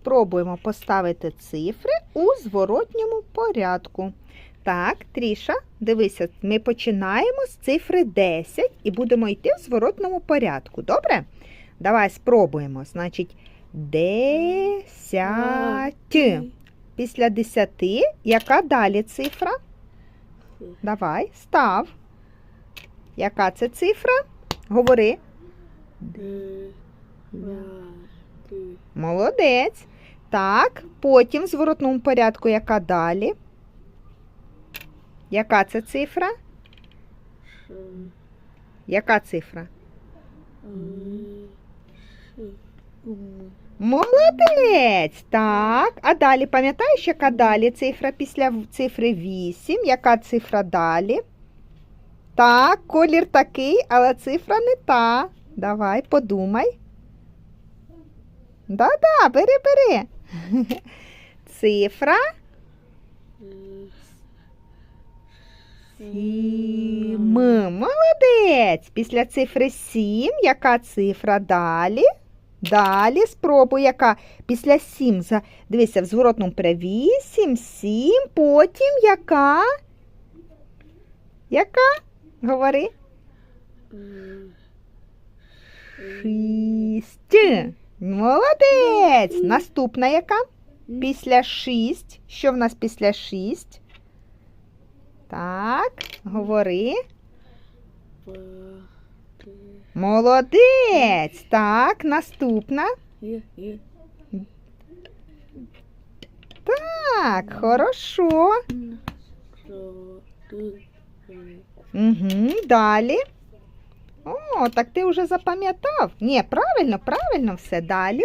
спробуємо поставити цифри у зворотньому порядку. Так, Тріша, дивися, ми починаємо з цифри 10 і будемо йти в зворотному порядку. Добре? Давай спробуємо. Значить, 10. Після 10, яка далі цифра? Давай, став. Яка це цифра? Говори. Молодець. Так, потім в зворотному порядку, яка далі? Яка це цифра? Яка цифра? Молодець. Так. А далі пам'ятаєш, яка далі цифра після цифри 8? Яка цифра далі? Так, колір такий, але цифра не та. Давай, подумай. Да-да, бери, бери. Цифра сім. Молодець. Після цифри 7, яка цифра далі? Далі спробуй, яка після 7. За... Дивися, в зворотному 8, 7, потім яка? Яка? Говори. Шість. Молодець. Наступна яка? Після 6. Що в нас після 6? Так, говори. Молодець. Так, наступна. Так, хорошо. Угу, далі. О, так ти вже запам'ятав. Ні, правильно, правильно все. Далі.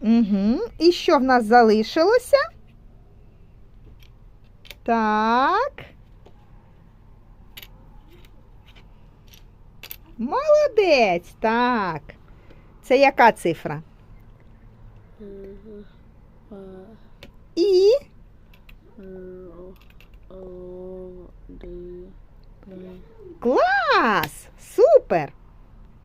Угу. І що в нас залишилося? Так. Молодець, так. Це яка цифра? І клас! Супер!